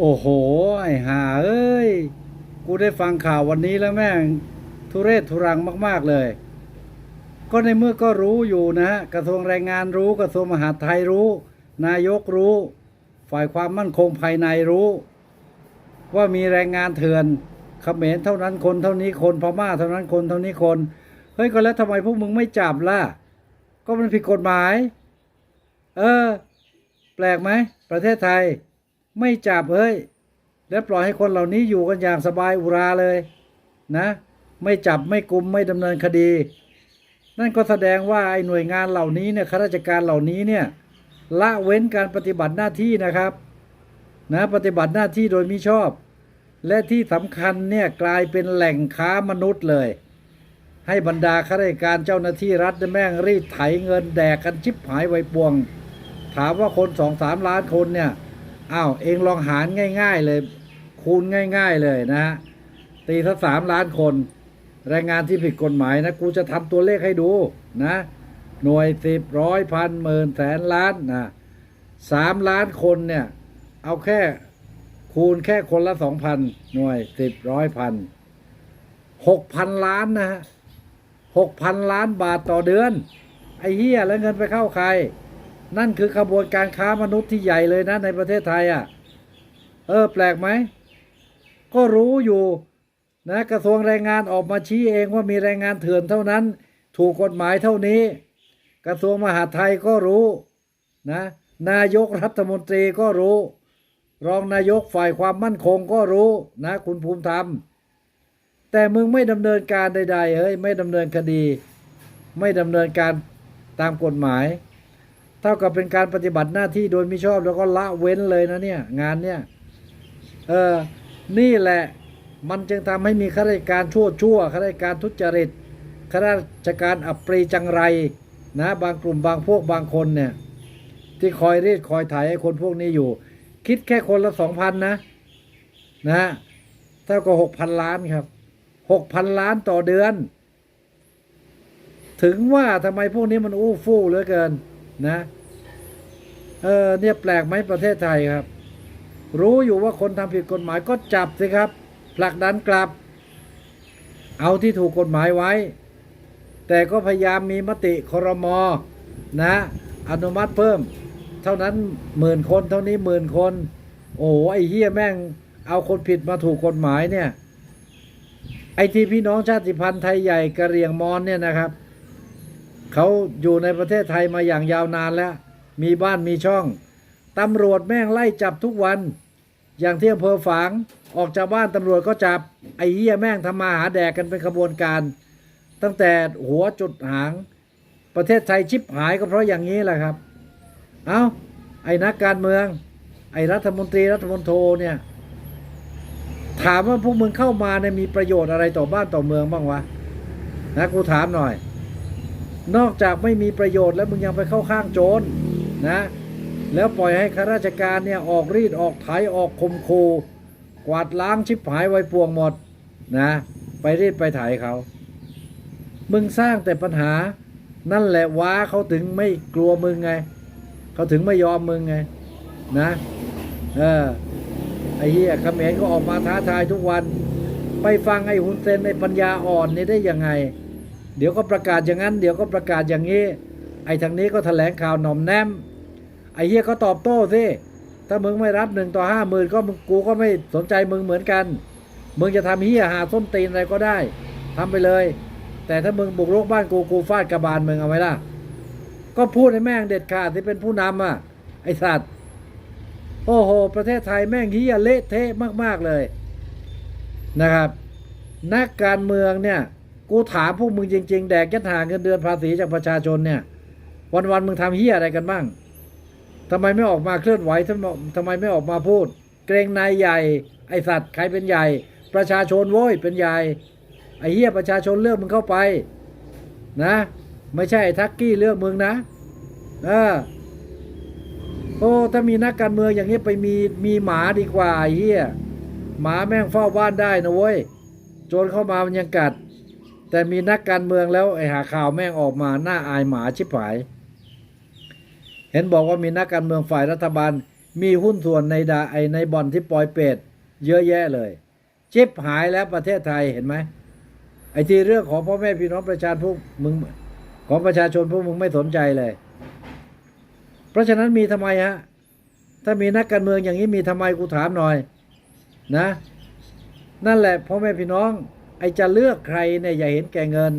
โอ้โห ไอ้ห่าเอ้ย กูได้ฟังข่าววันนี้แล้วแม่ง ทุเรศทุรังมาก ๆ เลย ก็ในเมื่อก็รู้อยู่นะฮะกระทรวงแรงงานรู้กระทรวงมหาดไทยรู้ นายกรู้ ฝ่ายความมั่นคงภายในรู้ ว่ามีแรงงานเถื่อนเขมรเท่านั้นคนเท่านี้คนพม่าเท่านั้นคนเท่านี้คนเฮ้ยก็แล้วทำไมพวกมึงไม่จับล่ะ ก็มันผิดกฎหมาย เออ แปลกไหมประเทศไทย ไม่จับเฮ้ยแล้วปล่อยให้คนเหล่านี้อยู่กันอย่างสบายอุราเลย นะ ไม่จับไม่กุมไม่ดำเนินคดี นั่นก็แสดงว่าไอ้หน่วยงานเหล่านี้เนี่ยข้าราชการเหล่านี้เนี่ยละเว้นการปฏิบัติหน้าที่นะครับ นะปฏิบัติหน้าที่โดยมิชอบ และที่สำคัญเนี่ยกลายเป็นแหล่งค้ามนุษย์เลย ให้บรรดาข้าราชการเจ้าหน้าที่รัฐแม่งรีดไถเงินแดกกันชิบหายไวปวง ถามว่าคนสองสามล้านคนเนี่ย อ้าวเองลองหารง่าย ๆ เลย คูณง่าย ๆ เลยนะฮะตีถ้าสามล้านคนแรงงานที่ผิดกฎหมายนะ กูจะทำตัวเลขให้ดูนะ หน่วยสิบร้อยพันหมื่นแสนล้านนะสามล้านคนเนี่ย เอาแค่คูณแค่คนละสองพันหน่วยสิบร้อยพันหกพันล้านนะฮะหกพันล้านบาทต่อเดือน ไอ้เหี้ยแล้วเงินไปเข้าใคร นั่นคือขบวนการค้ามนุษย์ที่ใหญ่เลยนะในประเทศไทยอะ เออ แปลกไหม ก็รู้อยู่นะกระทรวงแรงงานออกมาชี้เองว่ามีแรงงานเถื่อนเท่านั้น ถูกกฎหมายเท่านี้ กระทรวงมหาดไทยก็รู้นะนายกรัฐมนตรีก็รู้ รองนายกฝ่ายความมั่นคงก็รู้นะ คุณภูมิธรรม แต่มึงไม่ดำเนินการใดๆเฮ้ยไม่ดำเนินคดี ไม่ดำเนินการตามกฎหมาย ท่ากับเป็นการปฏิบัติหน้าที่โดยมิชอบแล้วก็ละเว้นเลยนะเนี่ยงานเนี่ยเออนี่แหละมันจึงทำให้มีข้าราชการชั่วชั่วข้าราชการทุจริตข้าราชการอับปรีจังไรนะบางกลุ่มบางพวกบางคนเนี่ยที่คอยรีดคอยถ่ายให้คนพวกนี้อยู่ คิดแค่คนละสองพันนะนะเท่ากับหกพันล้านครับหกพันล้านต่อเดือน ถึงว่าทำไมพวกนี้มันอู้ฟู่เหลือเกิน นะเออเนี่ยแปลกไหมประเทศไทยครับ รู้อยู่ว่าคนทำผิดกฎหมายก็จับสิครับ ผลักดันกลับ เอาที่ถูกกฎหมายไว้ แต่ก็พยายามมีมติครมนะ อนุมัติเพิ่ม เท่านั้นหมื่นคนเท่านี้หมื่นคน โอ้โหไอ้เฮียแม่ง เอาคนผิดมาถูกกฎหมายเนี่ยไอ้ที่พี่น้องชาติพันธุ์ไทยใหญ่กะเหรี่ยงมอญเนี่ยนะครับ เขาอยู่ในประเทศไทยมาอย่างยาวนานแล้ว มีบ้านมีช่องตำรวจแม่งไล่จับทุกวัน อย่างที่อำเภอฝางออกจากบ้านตำรวจก็จับไอ้เหี้ยแม่งทำมาหาแดกกันเป็นขบวนการ ตั้งแต่หัวจุดหาง ประเทศไทยชิบหายก็เพราะอย่างนี้แหละครับ เอาไอ้นักการเมือง ไอ้รัฐมนตรีรัฐมนโทเนี่ยถามว่าพวกมึงเข้ามาเนี่ยมีประโยชน์อะไรต่อบ้านต่อเมืองบ้างวะนะกูถามหน่อย นอกจากไม่มีประโยชน์แล้วมึงยังไปเข้าข้างโจรนะแล้วปล่อยให้ข้าราชการเนี่ยออกรีดออกไถออกคมคูกวาดล้างชิบหายไว้ปวงหมดนะไปรีดไปไถเขา มึงสร้างแต่ปัญหา นั่นแหละว้าเขาถึงไม่กลัวมึงไง เขาถึงไม่ยอมมึงไงนะเออไอ้เหี้ยเขมรก็ออกมาท้าทายทุกวัน ไปฟังไอ้ฮุนเซนไอปัญญาอ่อนนี่ได้ยังไง เดี๋ยวก็ประกาศอย่างนั้น เดี๋ยวก็ประกาศอย่างนี้ ไอ้ทางนี้ก็แถลงข่าวหน่อมแนม ไอ้เฮียก็ตอบโต้สิ ถ้ามึงไม่รับหนึ่งต่อห้าหมื่นก็มึงกูก็ไม่สนใจมึงเหมือนกัน มึงจะทำเฮียหาส้นตีนอะไรก็ได้ทำไปเลย แต่ถ้ามึงบุกรุกบ้านกูกูฟาดกระบาลมึงเอาไว้ล่ะ ก็พูดให้แม่งเด็ดขาดที่เป็นผู้นำอะ ไอ้สัตว์ โอ้โห ประเทศไทยแม่งเฮียเละเทะมาก ๆเลยนะครับ นักการเมืองเนี่ย กูถามพวกมึงจริง ๆ แดกยัดหาเงินเดือนภาษีจากประชาชนเนี่ย วันๆมึงทำเฮียอะไรกันบ้างทำไมไม่ออกมาเคลื่อนไหวทำไมทำไมไม่ออกมาพูด เกรงนายใหญ่ ไอสัตว์ใครเป็นใหญ่ ประชาชนโว้ยเป็นใหญ่ ไอเฮียประชาชนเลือกมึงเข้าไป นะ ไม่ใช่ไอทักกี้เลือกมึงนะเออโอ้ถ้ามีนักการเมืองอย่างนี้ไปมีมีหมาดีกว่าไอเฮียหมาแม่งเฝ้าบ้านได้นะเว้ยโจรเข้ามามันยังกัด แต่มีนักการเมืองแล้วไอหาข่าวแม่งออกมาหน้าอายหมาชิบหาย เห็นบอกว่ามีนักการเมืองฝ่ายรัฐบาล มีหุ้นส่วนในดาไอในบ่อนที่ปลอยเป็ดเยอะแยะเลย ชิบหายแล้วประเทศไทยเห็นไหมไอ้ที่เรื่องของพ่อแม่พี่น้องประชาชนพวกมึงของประชาชนพวกมึงไม่สนใจเลย เพราะฉะนั้นมีทำไมฮะถ้ามีนักการเมืองอย่างนี้มีทำไมกูถามหน่อย นะ นั่นแหละพ่อแม่พี่น้อง ไอจะเลือกใครเนี่ยอย่าเห็นแก่เงิน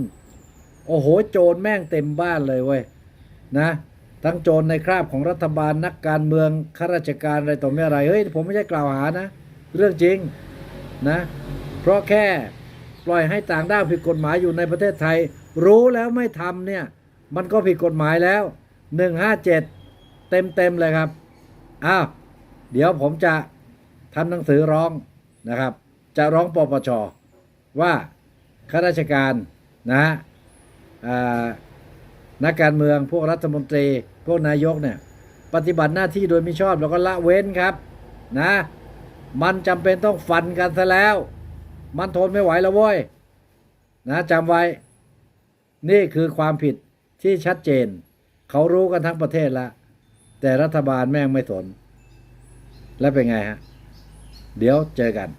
โอ้โห โจรแม่งเต็มบ้านเลยเว้ยนะ ทั้งโจรในคราบของรัฐบาลนักการเมืองข้าราชการอะไรต่อไม่อะไรเฮ้ยผมไม่ใช่กล่าวหานะ เรื่องจริงนะ เพราะแค่ปล่อยให้ต่างด้าวผิดกฎหมายอยู่ในประเทศไทย รู้แล้วไม่ทำเนี่ย มันก็ผิดกฎหมายแล้วหนึ่งห้าเจ็ดเต็มเต็มๆเลยครับอ้าวเดี๋ยวผมจะทำหนังสือร้องนะครับ จะร้องปปช ว่าข้าราชการนะนักการเมืองพวกรัฐมนตรี พวกนายกเนี่ยปฏิบัติหน้าที่โดยม่ชอบแล้วก็ละเว้นครับนะมันจำเป็นต้องฟันกันซะแล้ว มันทนไม่ไหวแล้วเว้ยนะจำไว้ นี่คือความผิดที่ชัดเจน เขารู้กันทั้งประเทศล้วแต่รัฐบาลแม่งไม่สน แล้วเป็นไงฮะ เดี๋ยวเจอกัน